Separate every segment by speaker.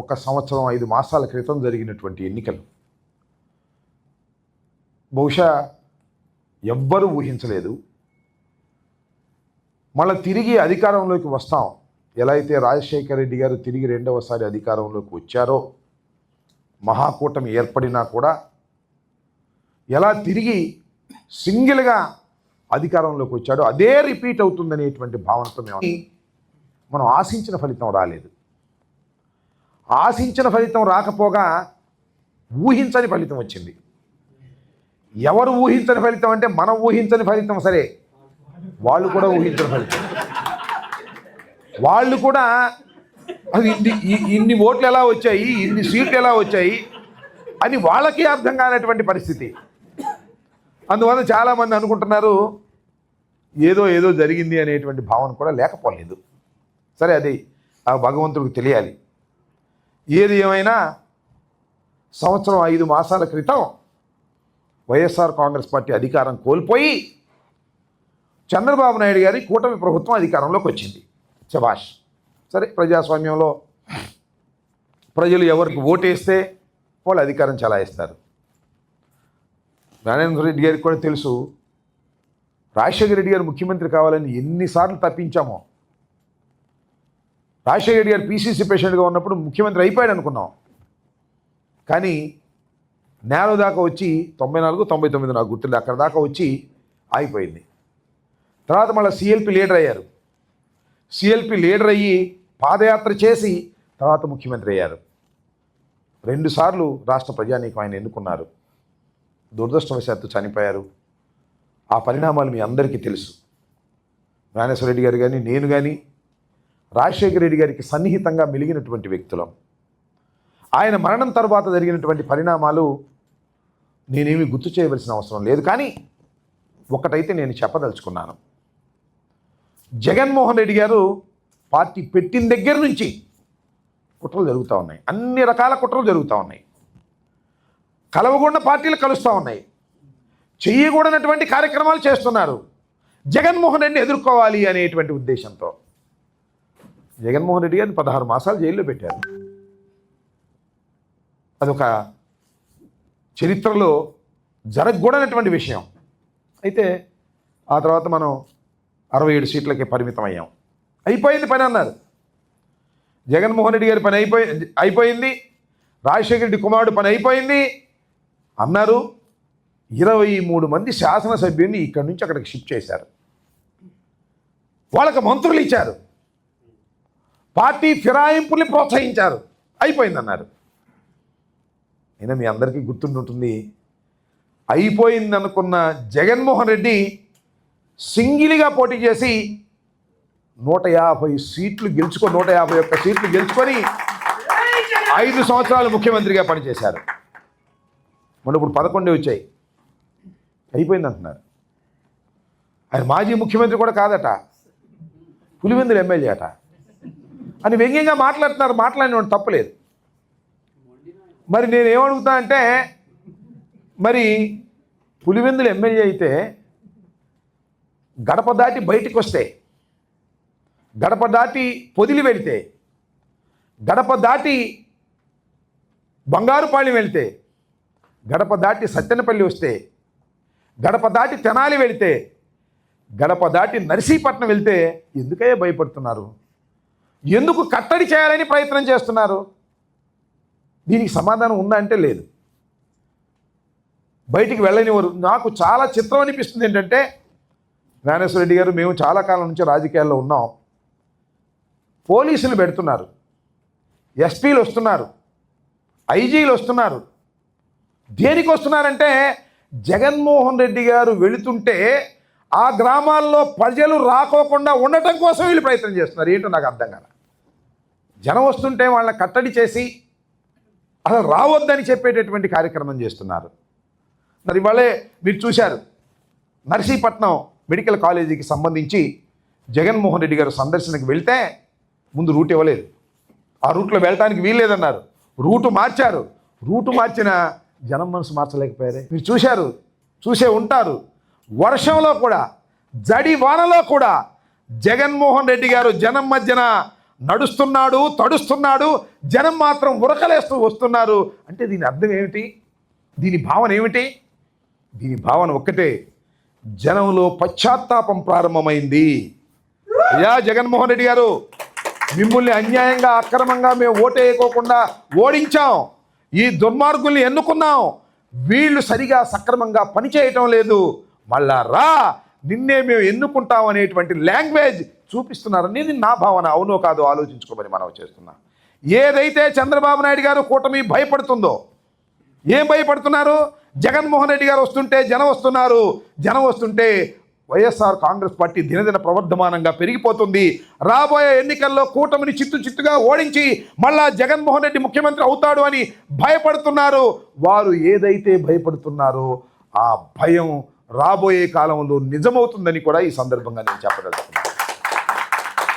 Speaker 1: ఒక సంవత్సరం ఐదు మాసాల క్రితం జరిగినటువంటి ఎన్నికలు. బహుశా ఎవ్వరూ ఊహించలేదు. మళ్ళీ తిరిగి అధికారంలోకి వస్తాం. ఎలా అయితే రాజశేఖర రెడ్డి గారు తిరిగి రెండవసారి అధికారంలోకి వచ్చారో మహాకూటమి ఏర్పడినా కూడా ఎలా తిరిగి సింగిల్గా అధికారంలోకి వచ్చాడో అదే రిపీట్ అవుతుందనేటువంటి భావనతో మేము మనం ఆశించిన ఫలితం రాలేదు. ఆశించిన ఫలితం రాకపోగా ఊహించని ఫలితం వచ్చింది. ఎవరు ఊహించని ఫలితం అంటే మనం ఊహించని ఫలితం సరే. వాళ్ళు కూడా ఊహించని ఫలితం. వాళ్ళు కూడా ఇన్ని ఇన్ని ఓట్లు ఎలా వచ్చాయి ఇన్ని సీట్లు ఎలా వచ్చాయి అని వాళ్ళకి అర్థం కానటువంటి పరిస్థితి. అందువల్ల చాలామంది అనుకుంటున్నారు ఏదో ఏదో జరిగింది అనేటువంటి భావన కూడా లేకపోలేదు. సరే అది ఆ భగవంతుడికి తెలియాలి. ఏది ఏమైనా సంవత్సరం ఐదు మాసాల క్రితం వైఎస్ఆర్ కాంగ్రెస్ పార్టీ అధికారం కోల్పోయి చంద్రబాబు నాయుడు గారి కూటమి ప్రభుత్వం అధికారంలోకి వచ్చింది. శభాష్. సరే ప్రజాస్వామ్యంలో ప్రజలు ఎవరికి ఓటేస్తే వాళ్ళు అధికారం చలాయిస్తారు. నారాయణ రెడ్డి గారికి కూడా తెలుసు రాజశేఖర రెడ్డి గారు ముఖ్యమంత్రి కావాలని ఎన్నిసార్లు తప్పించామో. రాజశేఖర రెడ్డి గారు పీసీసీ పేషెంట్గా ఉన్నప్పుడు ముఖ్యమంత్రి అయిపోయాడు అనుకున్నాం. కానీ నేల దాకా వచ్చి తొంభై నాలుగు తొంభై తొమ్మిది నాకు గుర్తుంది అక్కడ దాకా వచ్చి ఆగిపోయింది. తర్వాత మళ్ళీ సిఎల్పి లీడర్ అయ్యారు. సిఎల్పి లీడర్ అయ్యి పాదయాత్ర చేసి తర్వాత ముఖ్యమంత్రి అయ్యారు. రెండుసార్లు రాష్ట్ర ప్రజానీకం ఆయన ఎన్నుకున్నారు. దురదృష్టవశాత్తు చనిపోయారు. ఆ పరిణామాలు మీ అందరికీ తెలుసు. రాణేశ్వర రెడ్డి గారు కానీ నేను కానీ రాజశేఖర రెడ్డి గారికి సన్నిహితంగా మెలిగినటువంటి వ్యక్తులం. ఆయన మరణం తర్వాత జరిగినటువంటి పరిణామాలు నేనేమి గుర్తు చేయవలసిన అవసరం లేదు. కానీ ఒకటైతే నేను చెప్పదలుచుకున్నాను. జగన్మోహన్ రెడ్డి గారు పార్టీ పెట్టిన దగ్గర నుంచి కుట్రలు జరుగుతూ ఉన్నాయి. అన్ని రకాల కుట్రలు జరుగుతూ ఉన్నాయి. కలవకుండా పార్టీలు కలుస్తూ ఉన్నాయి. చేయకూడనటువంటి కార్యక్రమాలు చేస్తున్నారు. జగన్మోహన్ రెడ్డిని ఎదుర్కోవాలి అనేటువంటి ఉద్దేశంతో. జగన్మోహన్ రెడ్డి గారిని పదహారు మాసాలు జైల్లో పెట్టారు. అదొక చరిత్రలో జరగకూడనటువంటి విషయం. అయితే ఆ తర్వాత మనం అరవై ఏడు సీట్లకి పరిమితం అయ్యాం. అయిపోయింది పని అన్నారు. జగన్మోహన్ రెడ్డి గారి పని అయిపోయి అయిపోయింది. రాజశేఖర రెడ్డి కుమారుడు పని అయిపోయింది. అన్నారు. ఇరవై మూడు మంది శాసనసభ్యుల్ని ఇక్కడి నుంచి అక్కడికి షిఫ్ట్ చేశారు. వాళ్ళకి మంత్రులు ఇచ్చారు. పార్టీ ఫిరాయింపుల్ని ప్రోత్సహించారు. అయిపోయిందన్నారు. అయినా మీ అందరికీ గుర్తుంటుంది అయిపోయింది అనుకున్న జగన్మోహన్ రెడ్డి సింగిల్గా పోటీ చేసి నూట యాభై సీట్లు గెలుచుకొని నూట యాభై ఒక్క సీట్లు గెలుచుకొని ఐదు సంవత్సరాలు ముఖ్యమంత్రిగా పనిచేశారు. మన ఇప్పుడు పదకొండే వచ్చాయి. అయిపోయింది అంటున్నారు ఆయన మాజీ ముఖ్యమంత్రి కూడా కాదట పులివెందులు ఎమ్మెల్యే అట. అని వ్యంగ్యంగా మాట్లాడుతున్నారు మాట్లాడినవాడు తప్పలేదు మరి నేనేమడుగుతా అంటే మరి పులివెందులు ఎమ్మెల్యే అయితే గడప దాటి బయటికి వస్తే గడప దాటి పొదిలి వెళితే గడప దాటి బంగారుపాళెం వెళితే గడప దాటి సత్యనపల్లి వస్తే గడప దాటి తెనాలి వెళితే గడప దాటి నర్సీపట్నం వెళ్తే ఎందుకయ్యా భయపడుతున్నారు? ఎందుకు కట్టడి చేయాలని ప్రయత్నం చేస్తున్నారు? దీనికి సమాధానం ఉందా అంటే లేదు. బయటికి వెళ్ళనివారు నాకు చాలా చిత్రం అనిపిస్తుంది ఏంటంటే జ్ఞానేశ్వర రెడ్డి గారు మేము చాలా కాలం నుంచి రాజకీయాల్లో ఉన్నాం. పోలీసులు పెడుతున్నారు. ఎస్పీలు వస్తున్నారు. ఐజీలు వస్తున్నారు. దేనికి వస్తున్నారంటే జగన్మోహన్ రెడ్డి గారు వెళుతుంటే ఆ గ్రామాల్లో ప్రజలు రాకోకుండా ఉండటం కోసం వీళ్ళు ప్రయత్నం చేస్తున్నారు. ఏంటో నాకు అర్థం కాదు జనం వస్తుంటే వాళ్ళని కట్టడి చేసి అసలు రావద్దని చెప్పేటటువంటి కార్యక్రమం చేస్తున్నారు. మరి ఇవాళే మీరు చూశారు నర్సీపట్నం మెడికల్ కాలేజీకి సంబంధించి జగన్మోహన్ రెడ్డి గారు సందర్శనకు వెళ్తే ముందు రూట్ ఇవ్వలేదు. ఆ రూట్లో వెళ్ళటానికి వీల్లేదన్నారు. రూటు మార్చారు. రూటు మార్చిన జనం మనసు మార్చలేకపోయారే. మీరు చూశారు చూసే ఉంటారు. వర్షంలో కూడా జడి వానలో కూడా జగన్మోహన్ రెడ్డి గారు జనం మధ్యన నడుస్తున్నాడు తడుస్తున్నాడు జనం మాత్రం ఉరకలేస్తూ వస్తున్నారు. అంటే దీని అర్థం ఏమిటి? దీని భావన ఏమిటి? దీని భావన ఒక్కటే. జనంలో పశ్చాత్తాపం ప్రారంభమైంది. అయ్యా జగన్మోహన్ రెడ్డి గారు మిమ్మల్ని అన్యాయంగా అక్రమంగా మేము ఓటేయకోకుండా ఓడించాం. ఈ దుర్మార్గుల్ని ఎన్నుకున్నాం. వీళ్ళు సరిగా సక్రమంగా పనిచేయటం లేదు. మళ్ళా రా నిన్నే మేము ఎన్నుకుంటాం అనేటువంటి లాంగ్వేజ్ చూపిస్తున్నారనేది నా భావన. అవునో కాదో ఆలోచించుకోమని మనం చేస్తున్నాం. ఏదైతే చంద్రబాబు నాయుడు గారు కూటమి భయపడుతుందో ఏం భయపడుతున్నారు? జగన్మోహన్ రెడ్డి గారు వస్తుంటే జనం వస్తున్నారు. జనం వస్తుంటే వైఎస్ఆర్ కాంగ్రెస్ పార్టీ దినదిన ప్రవర్ధమానంగా పెరిగిపోతుంది. రాబోయే ఎన్నికల్లో కూటమిని చిత్తు చిత్తుగా ఓడించి మళ్ళా జగన్మోహన్ రెడ్డి ముఖ్యమంత్రి అవుతాడు అని భయపడుతున్నారు. వారు ఏదైతే భయపడుతున్నారో ఆ భయం రాబోయే కాలంలో నిజమవుతుందని కూడా ఈ సందర్భంగా నేను చెప్పదలుచుకున్నాను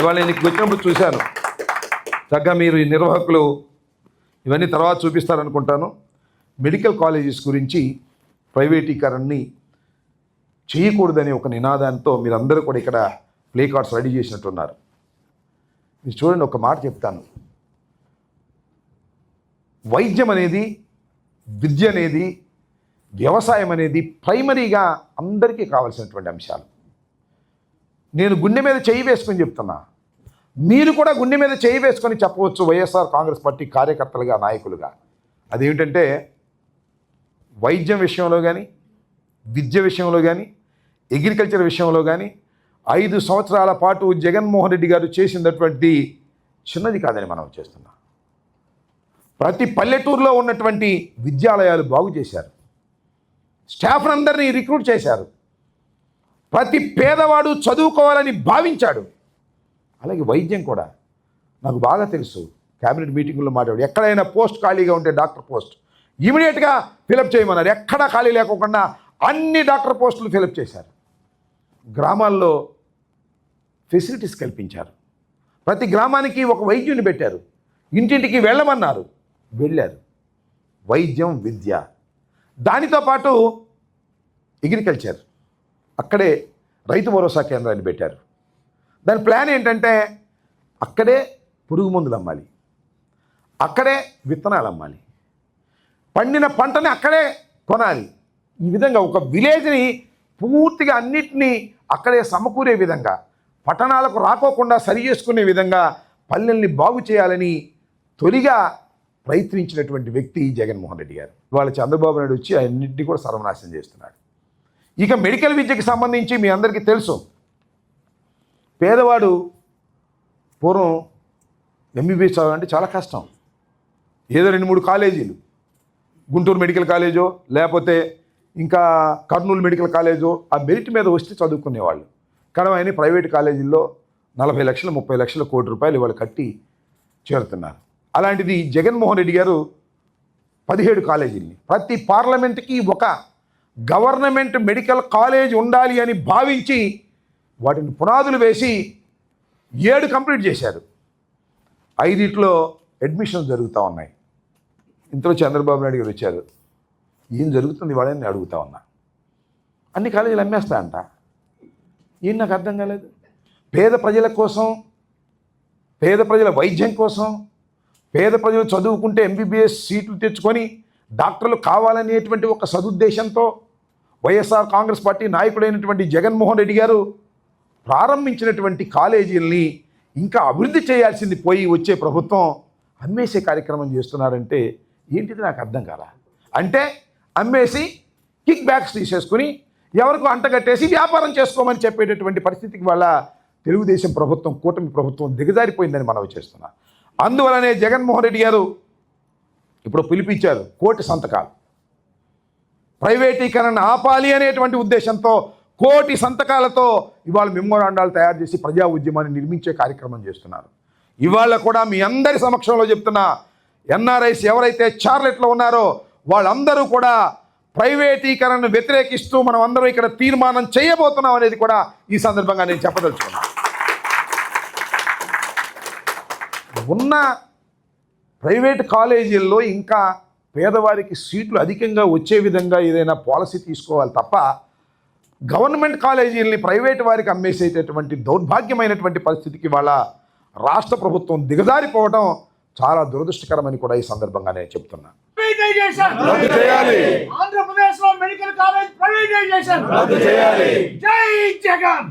Speaker 1: ఇవాళ నేను వచ్చినప్పుడు చూశాను. చక్కగా మీరు ఈ నిర్వాహకులు ఇవన్నీ తర్వాత చూపిస్తారనుకుంటాను. మెడికల్ కాలేజెస్ గురించి ప్రైవేటీకరణని చేయకూడదనే ఒక నినాదంతో మీరందరూ కూడా ఇక్కడ ప్లే కార్డ్స్ రెడీ చేసినట్టున్నారు. మీరు చూడండి ఒక మాట చెప్తాను. వైద్యం అనేది విద్య అనేది వ్యవసాయం అనేది ప్రైమరీగా అందరికీ కావాల్సినటువంటి అంశాలు. నేను గుండె మీద చేయి వేసుకొని చెప్తున్నా. మీరు కూడా గుండె మీద చేయి వేసుకొని చెప్పవచ్చు వైఎస్ఆర్ కాంగ్రెస్ పార్టీ కార్యకర్తలుగా నాయకులుగా. అదేమిటంటే వైద్యం విషయంలో కానీ విద్య విషయంలో కానీ అగ్రికల్చర్ విషయంలో కానీ ఐదు సంవత్సరాల పాటు జగన్మోహన్ రెడ్డి గారు చేసినటువంటి చిన్నది కాదని మనం చేస్తున్నాం. ప్రతి పల్లెటూరులో ఉన్నటువంటి విద్యాలయాలు బాగు చేశారు. స్టాఫ్ అందరినీ రిక్రూట్ చేశారు. ప్రతి పేదవాడు చదువుకోవాలని భావించాడు. అలాగే వైద్యం కూడా. నాకు బాగా తెలుసు. క్యాబినెట్ మీటింగుల్లో మాట్లాడు. ఎక్కడైనా పోస్ట్ ఖాళీగా ఉంటే డాక్టర్ పోస్ట్. ఇమీడియట్గా ఫిలప్ చేయమన్నారు. ఎక్కడా ఖాళీ లేకోకుండా అన్ని డాక్టర్ పోస్టులు ఫిలప్ చేశారు. గ్రామాల్లో ఫెసిలిటీస్ కల్పించారు. ప్రతి గ్రామానికి ఒక వైద్యుని పెట్టారు. ఇంటింటికి వెళ్ళమన్నారు. వెళ్ళారు. వైద్యం విద్య. దానితో పాటు అగ్రికల్చర్ అక్కడే రైతు భరోసా కేంద్రాన్ని పెట్టారు. దాని ప్లాన్ ఏంటంటే అక్కడే పురుగు మందులు అమ్మాలి. అక్కడే విత్తనాలు అమ్మాలి. పండిన పంటని అక్కడే కొనాలి. ఈ విధంగా ఒక విలేజ్ని పూర్తిగా అన్నిటినీ అక్కడే సమకూరే విధంగా పట్టణాలకు రాకోకుండా సరి చేసుకునే విధంగా పల్లెల్ని బాగు చేయాలని తొలిగా ప్రయత్నించినటువంటి వ్యక్తి జగన్మోహన్ రెడ్డి గారు. వాళ్ళ చంద్రబాబు నాయుడు వచ్చి అన్నింటినీ కూడా సర్వనాశనం చేస్తున్నాడు. ఇక మెడికల్ విద్యకి సంబంధించి మీ అందరికీ తెలుసు. పేదవాడు పూర్వం ఎంబీబీఎస్ చదవాలంటే చాలా కష్టం. ఏదో రెండు మూడు కాలేజీలు. గుంటూరు మెడికల్ కాలేజో లేకపోతే ఇంకా కర్నూలు మెడికల్ కాలేజో ఆ మెరిట్ మీద వస్తే చదువుకునేవాళ్ళు. కానీ ఆయన ప్రైవేట్ కాలేజీల్లో నలభై లక్షలు ముప్పై లక్షల కోటి రూపాయలు వాళ్ళు కట్టి చేరుతున్నారు. అలాంటిది జగన్మోహన్ రెడ్డి గారు పదిహేడు కాలేజీల్ని. ప్రతి పార్లమెంట్కి ఒక గవర్నమెంట్ మెడికల్ కాలేజ్ ఉండాలి అని భావించి వాటిని పునాదులు వేసి ఏడు కంప్లీట్ చేశారు. ఐదిట్లో అడ్మిషన్స్ జరుగుతూ ఉన్నాయి. ఇంతలో చంద్రబాబు నాయుడు గారు వచ్చారు. ఏం జరుగుతుంది వాళ్ళని నేను అడుగుతా ఉన్నా. అన్ని కాలేజీలు అమ్మేస్తా అంట ఏం నాకు అర్థం కాలేదు. పేద ప్రజల కోసం పేద ప్రజల వైద్యం కోసం పేద ప్రజలు చదువుకుంటే ఎంబీబీఎస్ సీట్లు తెచ్చుకొని డాక్టర్లు కావాలనేటువంటి ఒక సదుద్దేశంతో వైఎస్ఆర్ కాంగ్రెస్ పార్టీ నాయకుడైనటువంటి జగన్మోహన్ రెడ్డి గారు ప్రారంభించినటువంటి కాలేజీల్ని ఇంకా అభివృద్ధి చేయాల్సింది పోయి వచ్చే ప్రభుత్వం అమ్మేసే కార్యక్రమం చేస్తున్నారంటే ఏంటిది నాకు అర్థం కాలా? అంటే అమ్మేసి కిక్ బ్యాక్స్ తీసేసుకుని ఎవరికో అంటగట్టేసి వ్యాపారం చేసుకోమని చెప్పేటటువంటి పరిస్థితికి వాళ్ళ తెలుగుదేశం ప్రభుత్వం కూటమి ప్రభుత్వం దిగజారిపోయిందని మనవి చేస్తున్నా. అందువలనే జగన్మోహన్ రెడ్డి గారు ఇప్పుడు పిలిపించారు కోటి సంతకాలు. ప్రైవేటీకరణ ఆపాలి అనేటువంటి ఉద్దేశంతో కోటి సంతకాలతో ఇవాళ మెమోరాండాలు తయారు చేసి ప్రజా ఉద్యమాన్ని నిర్మించే కార్యక్రమం చేస్తున్నారు. ఇవాళ కూడా మీ అందరి సమక్షంలో చెప్తున్నా ఎన్ఆర్ఐస్ ఎవరైతే చార్లెట్లో ఉన్నారో వాళ్ళందరూ కూడా ప్రైవేటీకరణను వ్యతిరేకిస్తూ మనం అందరం ఇక్కడ తీర్మానం చేయబోతున్నాం అనేది కూడా ఈ సందర్భంగా నేను చెప్పదలుచుకున్నాను ఉన్న ప్రైవేట్ కాలేజీల్లో ఇంకా పేదవారికి సీట్లు అధికంగా వచ్చే విధంగా ఏదైనా పాలసీ తీసుకోవాలి తప్ప గవర్నమెంట్ కాలేజీలని ప్రైవేట్ వారికి అమ్మేసేటటువంటి దౌర్భాగ్యమైనటువంటి పరిస్థితికి వాళ్ళ రాష్ట్ర ప్రభుత్వం దిగజారిపోవడం చాలా దురదృష్టకరమని కూడా ఈ సందర్భంగా నేను చెప్తున్నా.
Speaker 2: ప్రైవేటైజేషన్
Speaker 3: రద్దు చేయాలి.
Speaker 2: ఆంధ్రప్రదేశ్లో మెడికల్ కాలేజ్ ప్రైవేటైజేషన్
Speaker 3: రద్దు చేయాలి.
Speaker 2: జై జగన్!